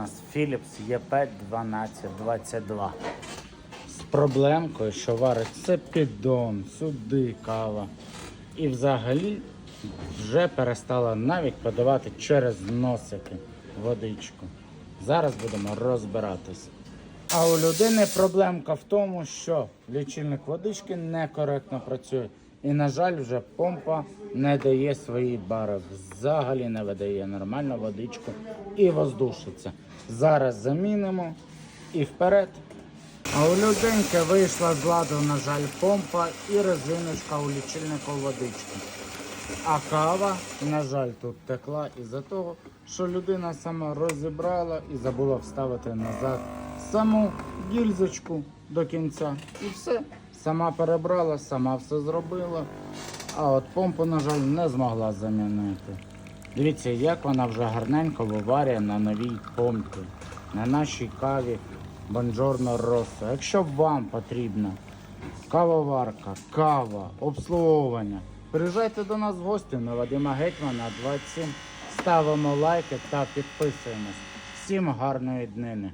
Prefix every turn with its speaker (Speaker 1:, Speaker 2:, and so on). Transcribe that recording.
Speaker 1: нас Philips EP1222. З проблемкою, що варить це піддон, сюди кава. І взагалі вже перестала навіть подавати через носики водичку. Зараз будемо розбиратись. А у людини проблемка в тому, що лічильник водички некоректно працює. І, на жаль, вже помпа не дає свої бари. Взагалі не видає нормально водичку і воздушиться. Зараз замінимо і вперед. А у людинки вийшла з ладу, на жаль, помпа і резиночка у лічильнику водички. А кава, на жаль, тут текла із-за того, що людина сама розібрала і забула вставити назад саму гільзочку до кінця. І все. Сама перебрала, сама все зробила. А от помпу, на жаль, не змогла замінити. Дивіться, як вона вже гарненько виварює на новій помпі, на нашій каві Бонджорно Россо. Якщо вам потрібна кавоварка, кава, обслуговування, приїжджайте до нас в гості на Вадима Гетьмана 27. Ставимо лайки та підписуємось. Всім гарної днини!